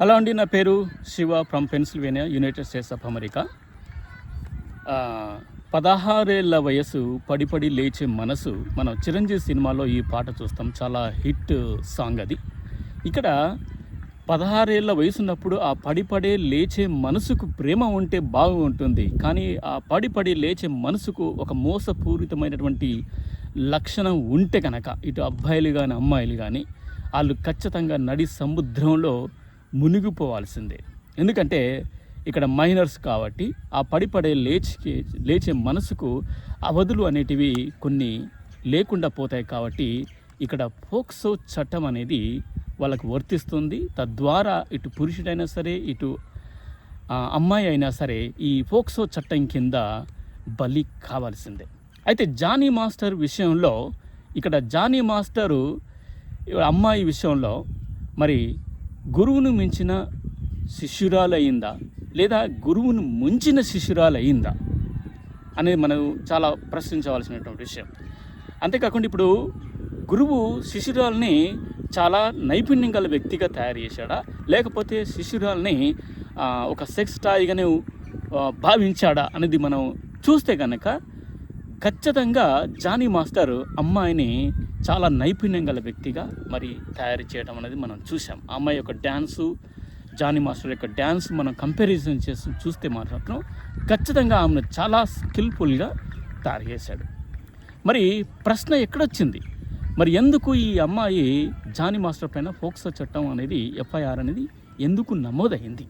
Hello అండి నా పేరు Shiva from Pennsylvania United States of America. పదహారేళ్ళ వయసు పడిపడి లేచే మనసు మనం చిరంజీవి సినిమాలో ఈ పాట చూస్తాం. చాలా హిట్ సాంగ్ అది. ఇక్కడ పదహారేళ్ళ వయసు ఉన్నప్పుడు ఆ పడిపడే లేచే మనసుకు ప్రేమ ఉంటే బాగుంటుంది. కానీ ఆ పడిపడి లేచే మనసుకు ఒక మోసపూరితమైనటువంటి లక్షణం ఉంటే కనుక ఇటు అబ్బాయిలు కానీ అమ్మాయిలు కానీ వాళ్ళు ఖచ్చితంగా నడి సముద్రంలో మునిగిపోవాల్సిందే. ఎందుకంటే ఇక్కడ మైనర్స్ కాబట్టి ఆ పడిపడే లేచి లేచే మనసుకు అవధులు అనేటివి కొన్ని లేకుండా పోతాయి కాబట్టి ఇక్కడ పోక్సో చట్టం అనేది వాళ్ళకు వర్తిస్తుంది. తద్వారా ఇటు పురుషుడైనా సరే ఇటు అమ్మాయి అయినా సరే ఈ పోక్సో చట్టం కింద బలి కావాల్సిందే. అయితే జానీ మాస్టర్ విషయంలో ఇక్కడ జానీ మాస్టరు అమ్మాయి విషయంలో మరి గురువును మించిన శిష్యురాలయ్యిందా లేదా గురువును ముంచిన శిష్యురాలయ్యిందా అనేది మనం చాలా ప్రశ్నించవలసినటువంటి విషయం. అంతేకాకుండా ఇప్పుడు గురువు శిష్యురాల్ని చాలా నైపుణ్యం గల వ్యక్తిగా తయారు చేశాడా? లేకపోతే శిష్యురాల్ని ఒక సెక్స్ టాయ్గానే భావించాడా అనేది మనం చూస్తే కనుక ఖచ్చితంగా జానీ మాస్టర్ అమ్మాయిని చాలా నైపుణ్యం గల వ్యక్తిగా మరి తయారు చేయడం అనేది మనం చూసాం అమ్మాయి యొక్క డ్యాన్సు జానీ మాస్టర్ యొక్క డ్యాన్స్ మనం కంపారిజన్ చేసి చూస్తే మాత్రం ఖచ్చితంగా ఆమెను చాలా స్కిల్ఫుల్గా తయారు చేశాడు. మరి ప్రశ్న ఎక్కడొచ్చింది? మరి ఎందుకు ఈ అమ్మాయి జానీ మాస్టర్ పైన ఫోక్సో చట్టం అనేది ఎఫ్ఐఆర్ అనేది ఎందుకు నమోదైంది?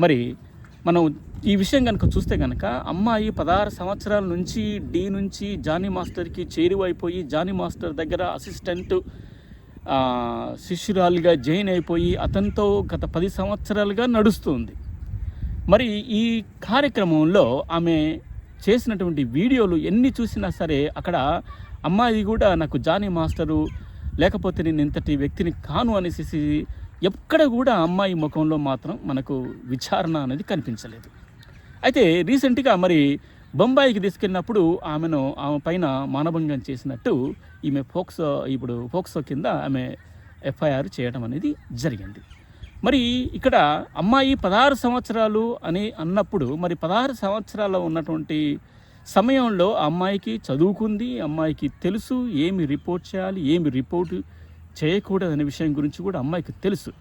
మరి మనం ఈ విషయం కనుక చూస్తే కనుక అమ్మాయి పదహారు సంవత్సరాల నుంచి డి నుంచి జానీ మాస్టర్కి చేరువైపోయి జానీ మాస్టర్ దగ్గర అసిస్టెంట్ శిష్యురాలుగా జాయిన్ అయిపోయి అతనితో గత పది సంవత్సరాలుగా నడుస్తుంది. మరి ఈ కార్యక్రమంలో ఆమె చేసినటువంటి వీడియోలు ఎన్ని చూసినా సరే అక్కడ అమ్మాయి కూడా నాకు జానీ మాస్టరు లేకపోతే నేను ఇంతటి వ్యక్తిని కాను అనేసి ఎక్కడ కూడా అమ్మాయి ముఖంలో మాత్రం మనకు విచారణ అనేది కనిపించలేదు. అయితే రీసెంట్గా మరి బొంబాయికి తీసుకెళ్ళినప్పుడు ఆమెను ఆమె పైన మానభంగం చేసినట్టు ఈమె ఫోక్సో ఇప్పుడు ఫోక్సో కింద ఆమె ఎఫ్ఐఆర్ చేయడం అనేది జరిగింది. మరి ఇక్కడ అమ్మాయి పదహారు సంవత్సరాలు అని అన్నప్పుడు మరి పదహారు సంవత్సరాలు ఉన్నటువంటి సమయంలో అమ్మాయికి చదువుకుంది అమ్మాయికి తెలుసు ఏమి రిపోర్ట్ చేయాలి ఏమి రిపోర్టు చేయకూడదనే విషయం గురించి కూడా అమ్మాయికి తెలుసు.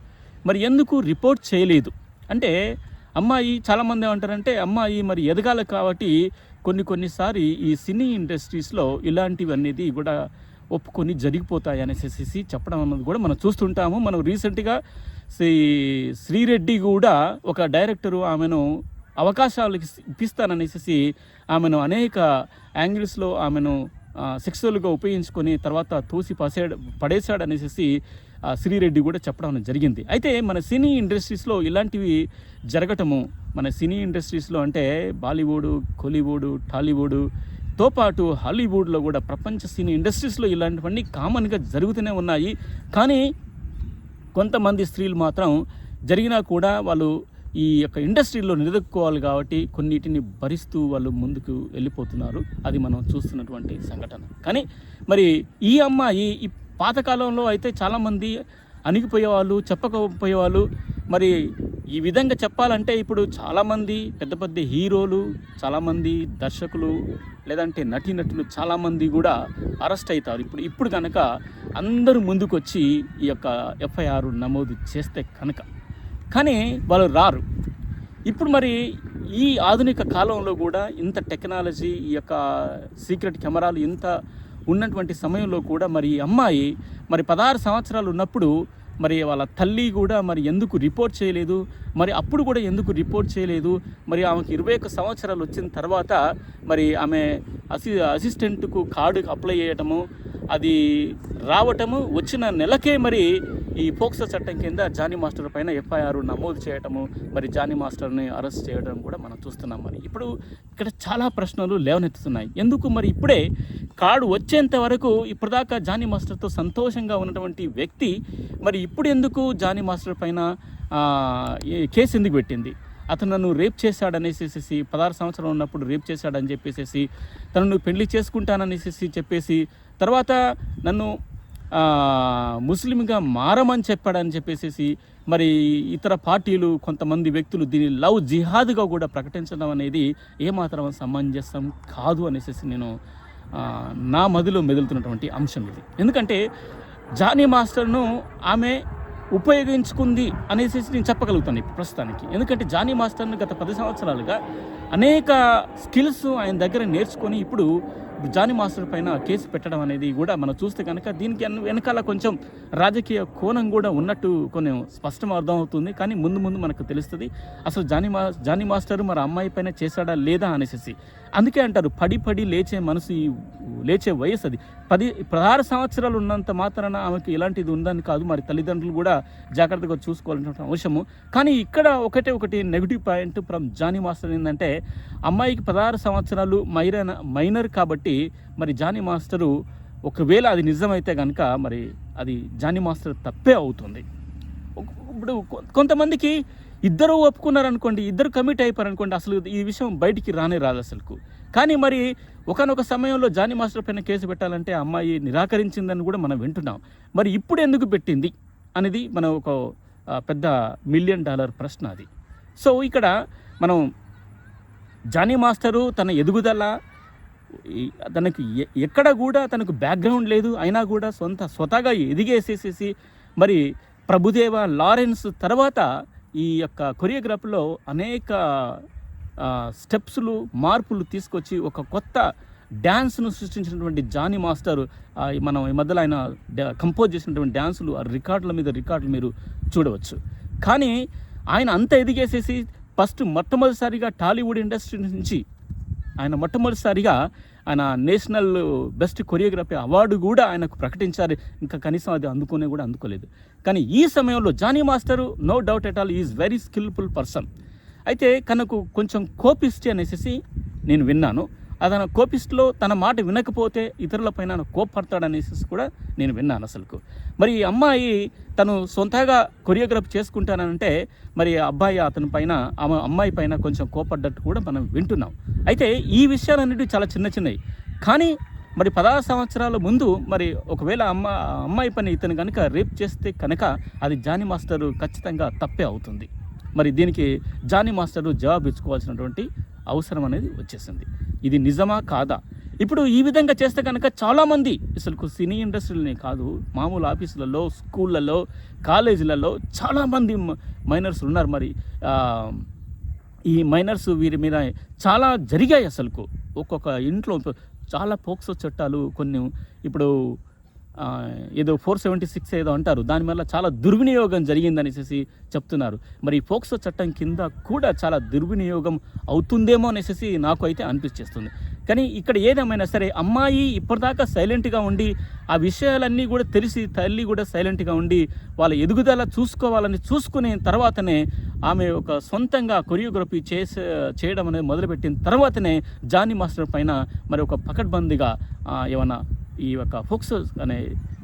మరి ఎందుకు రిపోర్ట్ చేయలేదు? అంటే అమ్మాయి చాలామంది ఏమంటారంటే అమ్మాయి మరి ఎదగాలి కాబట్టి కొన్ని కొన్నిసారి ఈ సినీ ఇండస్ట్రీస్లో ఇలాంటివి అనేది కూడా ఒప్పుకొని జరిగిపోతాయి అనేసి చెప్పడం అన్నది కూడా మనం చూస్తుంటాము. మనం రీసెంట్గా శ్రీ శ్రీరెడ్డి కూడా ఒక డైరెక్టరు ఆమెను అవకాశాలు ఇప్పిస్తాననేసి ఆమెను అనేక యాంగిల్స్లో ఆమెను సెక్సువల్గా ఉపయోగించుకొని తర్వాత తోసి పసేడ పడేశాడు అనేసి ఆ, శ్రీరెడ్డి కూడా చెప్పడం జరిగింది. అయితే మన సినీ ఇండస్ట్రీస్లో ఇలాంటివి జరగటము మన సినీ ఇండస్ట్రీస్లో అంటే బాలీవుడ్ కోలీవుడ్ టాలీవుడ్తో పాటు హాలీవుడ్లో కూడా ప్రపంచ సినీ ఇండస్ట్రీస్లో ఇలాంటివన్నీ కామన్గా జరుగుతూనే ఉన్నాయి. కానీ కొంతమంది స్త్రీలు మాత్రం జరిగినా కూడా వాళ్ళు ఈ యొక్క ఇండస్ట్రీలో నిలదొక్కుకోవాలి కాబట్టి కొన్నిటిని భరిస్తూ వాళ్ళు ముందుకు వెళ్ళిపోతున్నారు. అది మనం చూస్తున్నటువంటి సంఘటన. కానీ మరి ఈ అమ్మాయి ఈ పాతకాలంలో అయితే చాలామంది అణిగిపోయేవాళ్ళు చెప్పకపోయేవాళ్ళు. మరి ఈ విధంగా చెప్పాలంటే ఇప్పుడు చాలామంది పెద్ద పెద్ద హీరోలు చాలామంది దర్శకులు లేదంటే నటీనటులు చాలామంది కూడా అరెస్ట్ అవుతారు. ఇప్పుడు ఇప్పుడు కనుక అందరూ ముందుకొచ్చి ఈ యొక్క ఎఫ్ఐఆర్ నమోదు చేస్తే కనుక కానీ వాళ్ళు రారు. ఇప్పుడు మరి ఈ ఆధునిక కాలంలో కూడా ఇంత టెక్నాలజీ ఈ యొక్క సీక్రెట్ కెమెరాలు ఇంత ఉన్నటువంటి సమయంలో కూడా మరి ఈ అమ్మాయి మరి పదహారు సంవత్సరాలు ఉన్నప్పుడు మరి వాళ్ళ తల్లి కూడా మరి ఎందుకు రిపోర్ట్ చేయలేదు? మరి అప్పుడు కూడా ఎందుకు రిపోర్ట్ చేయలేదు? మరి ఆమెకు ఇరవై ఒక్క సంవత్సరాలు వచ్చిన తర్వాత మరి ఆమె అసి అసిస్టెంట్కు కార్డు అప్లై చేయటము అది రావటము వచ్చిన నెలకే మరి ఈ పోక్సో చట్టం కింద జానీ మాస్టర్ పైన ఎఫ్ఐఆర్ నమోదు చేయటము మరి జానీ మాస్టర్ని అరెస్ట్ చేయడం కూడా మనం చూస్తున్నాం మరి. ఇప్పుడు ఇక్కడ చాలా ప్రశ్నలు లేవనెత్తుతున్నాయి. ఎందుకు మరి ఇప్పుడే కార్డు వచ్చేంత వరకు ఇప్పటిదాకా జానీ మాస్టర్తో సంతోషంగా ఉన్నటువంటి వ్యక్తి మరి ఇప్పుడు ఎందుకు జానీ మాస్టర్ పైన కేసు ఎందుకు పెట్టింది? అతను నన్ను రేప్ చేశాడనేసేసి పదహారు సంవత్సరాలు ఉన్నప్పుడు రేప్ చేశాడని చెప్పేసేసి తను పెళ్ళి చేసుకుంటాననేసి చెప్పేసి తర్వాత నన్ను ముస్లింగా మారమని చెప్పాడని చెప్పేసి మరి ఇతర పార్టీలు కొంతమంది వ్యక్తులు దీన్ని లవ్ జిహాద్గా కూడా ప్రకటించడం అనేది ఏమాత్రం సమంజసం కాదు అనేసి నేను నా మదిలో మెదులుతున్నటువంటి అంశం ఇది. ఎందుకంటే జానీ మాస్టర్ను ఆమె ఉపయోగించుకుంది అనేసి నేను చెప్పగలుగుతాను ఇప్పుడు ప్రస్తుతానికి. ఎందుకంటే జానీ మాస్టర్ని గత పది సంవత్సరాలుగా అనేక స్కిల్స్ ఆయన దగ్గర నేర్చుకొని ఇప్పుడు జానీ మాస్టర్ పైన కేసు పెట్టడం అనేది కూడా మనం చూస్తే కనుక దీనికి వెనకాల కొంచెం రాజకీయ కోణం కూడా ఉన్నట్టు కొన్ని స్పష్టం అర్థమవుతుంది. కానీ ముందు ముందు మనకు తెలుస్తుంది అసలు జానీ మా జానీ మాస్టర్ మరి అమ్మాయి పైన చేశాడా లేదా అనేసి. అందుకే అంటారు పడి పడి లేచే మనసు లేచే వయసు అది పది పదహారు సంవత్సరాలు ఉన్నంత మాత్రాన ఆమెకి ఇలాంటిది ఉందని కాదు. మరి తల్లిదండ్రులు కూడా జాగ్రత్తగా చూసుకోవాల్సిన అవసరము. కానీ ఇక్కడ ఒకటే ఒకటి negative point from Jani master ఏంటంటే అమ్మాయికి పదహారు సంవత్సరాలు మైరన మైనర్ కాబట్టి మరి జానీ మాస్టరు ఒకవేళ అది నిజమైతే కనుక మరి అది జానీ మాస్టర్ తప్పే అవుతుంది. ఇప్పుడు కొంతమందికి ఇద్దరు ఒప్పుకున్నారనుకోండి ఇద్దరు కమిట్ అయిపోయారనుకోండి అసలు ఈ విషయం బయటికి రానే రాదు అసలుకు. కానీ మరి ఒకనొక సమయంలో జానీ మాస్టర్ పైన కేసు పెట్టాలంటే అమ్మాయి నిరాకరించిందని కూడా మనం వింటున్నాం. మరి ఇప్పుడు ఎందుకు పెట్టింది అనేది మన ఒక పెద్ద మిలియన్ డాలర్ ప్రశ్న అది. సో ఇక్కడ మనం జానీ మాస్టరు తన ఎదుగుదల తనకి తనకు ఎ- ఎక్కడ కూడా తనకు బ్యాక్గ్రౌండ్ లేదు అయినా కూడా సొంత స్వతగా ఎదిగేసేసేసి మరి ప్రభుదేవ లారెన్స్ తర్వాత ఈ యొక్క కొరియోగ్రాఫ్లో అనేక స్టెప్స్లు మార్పులు తీసుకొచ్చి ఒక కొత్త డ్యాన్స్ను సృష్టించినటువంటి జానీ మాస్టర్ మనం ఈ మధ్యలో ఆయన కంపోజ్ చేసినటువంటి డ్యాన్సులు ఆ రికార్డుల మీద రికార్డులు మీరు చూడవచ్చు. కానీ ఆయన అంత ఎదిగేసేసి ఫస్ట్ మొట్టమొదటిసారిగా టాలీవుడ్ ఇండస్ట్రీ నుంచి ఆయన మొట్టమొదటిసారిగా ఆయన నేషనల్ బెస్ట్ కొరియోగ్రఫీ అవార్డు కూడా ఆయనకు ప్రకటించారు. ఇంకా కనీసం అది అందుకునే కూడా అందుకోలేదు. కానీ ఈ సమయంలో Jani master no doubt at all is very skillful person. అయితే తనకు కొంచెం కోపిస్ట్ అనేసి నేను విన్నాను. అతను కోపిస్ట్లో తన మాట వినకపోతే ఇతరులపైన కోప్పడతాడనేసి కూడా నేను విన్నాను అసలుకు. మరి ఈ అమ్మాయి తను సొంతగా కొరియోగ్రాఫ్ చేసుకుంటానంటే మరి అబ్బాయి అతని పైన ఆమె అమ్మాయి పైన కొంచెం కోపడ్డట్టు కూడా మనం వింటున్నాం. అయితే ఈ విషయాలన్నిటి చాలా చిన్న చిన్నవి కానీ మరి పదహారు సంవత్సరాల ముందు మరి ఒకవేళ అమ్మ అమ్మాయి పని ఇతను కనుక రేప్ చేస్తే కనుక అది జానీ మాస్టర్ ఖచ్చితంగా తప్పే అవుతుంది. మరి దీనికి జానీ మాస్టర్లు జవాబు ఇచ్చుకోవాల్సినటువంటి అవసరం అనేది వచ్చేసింది. ఇది నిజమా కాదా? ఇప్పుడు ఈ విధంగా చేస్తే కనుక చాలామంది అసలు సినీ ఇండస్ట్రీలోనే కాదు మామూలు ఆఫీసులలో స్కూళ్ళలో కాలేజీలలో చాలామంది మైనర్స్ ఉన్నారు. మరి ఈ మైనర్స్ వీరి మీద చాలా జరిగాయి అసలుకు. ఒక్కొక్క ఇంట్లో చాలా పోక్సో చట్టాలు కొన్ని ఇప్పుడు ఏదో ఫోర్ సెవెంటీ సిక్స్ ఏదో అంటారు. దాని వల్ల చాలా దుర్వినియోగం జరిగిందనేసి చెప్తున్నారు. మరి ఫోక్సో చట్టం కింద కూడా చాలా దుర్వినియోగం అవుతుందేమో అనేసి నాకు అయితే అనిపించేస్తుంది కానీ ఇక్కడ ఏదేమైనా సరే అమ్మాయి ఇప్పటిదాకా సైలెంట్గా ఉండి ఆ విషయాలన్నీ కూడా తెలిసి తల్లి కూడా సైలెంట్గా ఉండి వాళ్ళ ఎదుగుదల చూసుకోవాలని చూసుకునే తర్వాతనే ఆమె ఒక సొంతంగా కొరియోగ్రఫీ చేసే చేయడం అనేది మొదలుపెట్టిన తర్వాతనే జానీ మాస్టర్ పైన మరి ఒక పకడ్బందీగా ఏమైనా ఏమన్నా ఈ యొక్క ఫోక్స్ అనే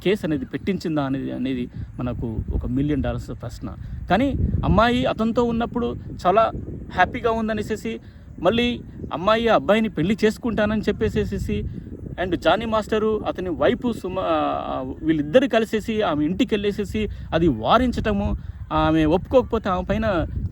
కేసు అనేది పెట్టించిందా అనేది అనేది మనకు ఒక మిలియన్ డాలర్స్ ప్రశ్న. కానీ అమ్మాయి అతనితో ఉన్నప్పుడు చాలా హ్యాపీగా ఉందనేసి మళ్ళీ అమ్మాయి ఆ అబ్బాయిని పెళ్ళి చేసుకుంటానని చెప్పేసేసి అండ్ జానీ మాస్టరు అతని వైపు సుమ వీళ్ళిద్దరు కలిసేసి ఆమె ఇంటికి వెళ్ళేసేసి అది వారించటము ఆమె ఒప్పుకోకపోతే ఆమె పైన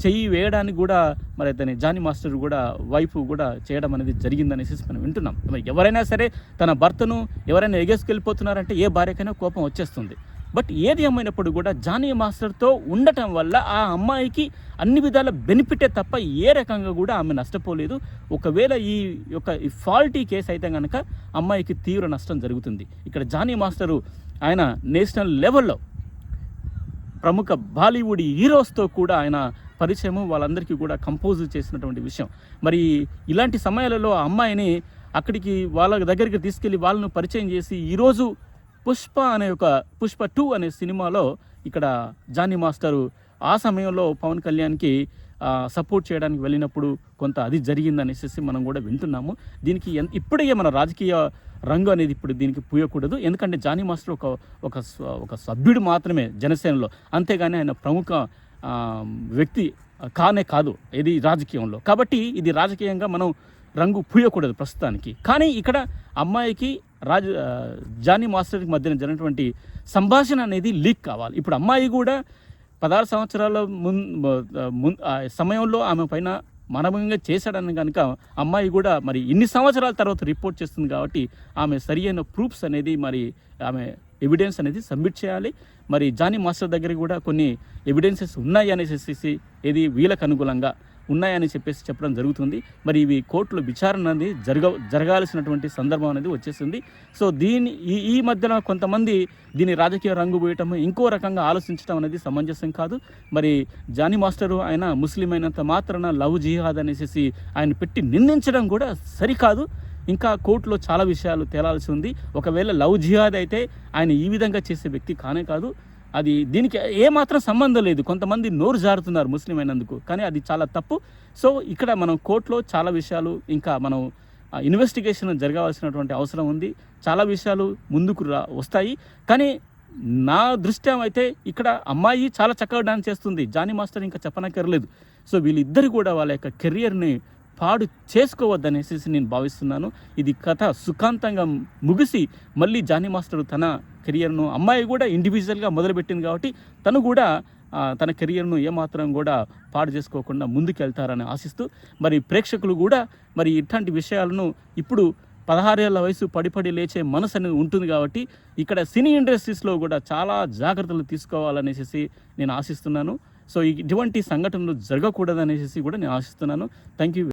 చెయ్యి వేయడానికి కూడా మరి అతని జానీ మాస్టర్ కూడా వైఫ్ కూడా చేయడం అనేది జరిగిందనేసి మనం వింటున్నాం. మరి ఎవరైనా సరే తన భర్తను ఎవరైనా ఎగేసుకెళ్ళిపోతున్నారంటే ఏ భార్యకైనా కోపం వచ్చేస్తుంది. బట్ ఏది ఏమైనప్పుడు కూడా జానీ మాస్టర్తో ఉండటం వల్ల ఆ అమ్మాయికి అన్ని విధాల బెనిఫిటే తప్ప ఏ రకంగా కూడా ఆమె నష్టపోలేదు. ఒకవేళ ఈ యొక్క ఈ ఫాల్టీ కేసు అయితే కనుక అమ్మాయికి తీవ్ర నష్టం జరుగుతుంది. ఇక్కడ జానీ మాస్టరు ఆయన నేషనల్ లెవెల్లో ప్రముఖ బాలీవుడ్ హీరోస్తో కూడా ఆయన పరిచయము వాళ్ళందరికీ కూడా కంపోజ్ చేసినటువంటి విషయం. మరి ఇలాంటి సమయాలలో ఆ అమ్మాయిని అక్కడికి వాళ్ళ దగ్గరికి తీసుకెళ్ళి వాళ్ళను పరిచయం చేసి ఈరోజు పుష్ప అనే ఒక పుష్ప టూ అనే సినిమాలో ఇక్కడ జానీ మాస్టరు ఆ సమయంలో పవన్ కళ్యాణ్కి సపోర్ట్ చేయడానికి వెళ్ళినప్పుడు కొంత అది జరిగిందనేసి మనం కూడా వింటున్నాము. దీనికి ఎంత ఇప్పుడే మన రాజకీయ రంగు అనేది ఇప్పుడు దీనికి పూయకూడదు. ఎందుకంటే జానీ మాస్టర్ ఒక ఒక ఒక సభ్యుడు మాత్రమే జనసేనలో. అంతేగాని ఆయన ప్రముఖ వ్యక్తి కానే కాదు. ఇది రాజకీయంలో. కాబట్టి ఇది రాజకీయంగా మనం రంగు పూయకూడదు ప్రస్తుతానికి. కానీ ఇక్కడ అమ్మాయికి రాజ జానీ మాస్టర్కి మధ్యన జరిగినటువంటి సంభాషణ అనేది లీక్ కావాలి. ఇప్పుడు అమ్మాయి కూడా పదహారు సంవత్సరాల మున్ ఆ సమయంలో ఆమె పైన మానవంగా చేశాడని కనుక అమ్మాయి కూడా మరి ఇన్ని సంవత్సరాల తర్వాత రిపోర్ట్ చేస్తుంది కాబట్టి ఆమె సరి అయిన ప్రూఫ్స్ అనేది మరి ఆమె ఎవిడెన్స్ అనేది సబ్మిట్ చేయాలి. మరి జానీ మాస్టర్ దగ్గర కూడా కొన్ని ఎవిడెన్సెస్ ఉన్నాయి అనేసి ఇది వీళ్ళకు అనుకూలంగా ఉన్నాయని చెప్పేసి చెప్పడం జరుగుతుంది. మరి ఇవి కోర్టులో విచారణ అనేది జరగ జరగాల్సినటువంటి సందర్భం అనేది వచ్చేసింది. సో దీని ఈ ఈ మధ్యన కొంతమంది దీని రాజకీయ రంగు పోయటం ఇంకో రకంగా ఆలోచించడం అనేది సమంజసం కాదు. మరి జానీ మాస్టరు ఆయన ముస్లిం అయినంత మాత్రాన లవ్ జిహాద్ అనేసి ఆయన పెట్టి నిందించడం కూడా సరికాదు. ఇంకా కోర్టులో చాలా విషయాలు తేలాల్సి ఉంది. ఒకవేళ లవ్ జిహాద్ అయితే ఆయన ఈ విధంగా చేసే వ్యక్తి కానే కాదు. అది దీనికి ఏమాత్రం సంబంధం లేదు. కొంతమంది నోరు జారుతున్నారు ముస్లిం అయినందుకు. కానీ అది చాలా తప్పు. సో ఇక్కడ మనం కోర్టులో చాలా విషయాలు ఇంకా మనం ఇన్వెస్టిగేషన్ జరగవలసినటువంటి అవసరం ఉంది. చాలా విషయాలు ముందుకు రా వస్తాయి. కానీ నా దృష్ట్యం అయితే ఇక్కడ అమ్మాయి చాలా చక్కగా డాన్స్ చేస్తుంది. జానీ మాస్టర్ ఇంకా చెప్పనక్కర్లేదు. సో వీళ్ళిద్దరు కూడా వాళ్ళ యొక్క కెరియర్ని పాడు చేసుకోవద్దనేసి నేను భావిస్తున్నాను. ఇది కథ సుఖాంతంగా ముగిసి మళ్ళీ జానీ మాస్టర్ తన కెరియర్ను అమ్మాయి కూడా ఇండివిజువల్గా మొదలుపెట్టింది కాబట్టి తను కూడా తన కెరియర్ను ఏమాత్రం కూడా పాడు చేసుకోకుండా ముందుకెళ్తారని ఆశిస్తూ మరి ప్రేక్షకులు కూడా మరి ఇట్లాంటి విషయాలను ఇప్పుడు పదహారేళ్ళ వయసు పడిపడి లేచే మనసు అనేది ఉంటుంది కాబట్టి ఇక్కడ సినీ ఇండస్ట్రీస్లో కూడా చాలా జాగ్రత్తలు తీసుకోవాలనేసి నేను ఆశిస్తున్నాను. సో ఇటువంటి సంఘటనలు జరగకూడదనేసి కూడా నేను ఆశిస్తున్నాను. Thank you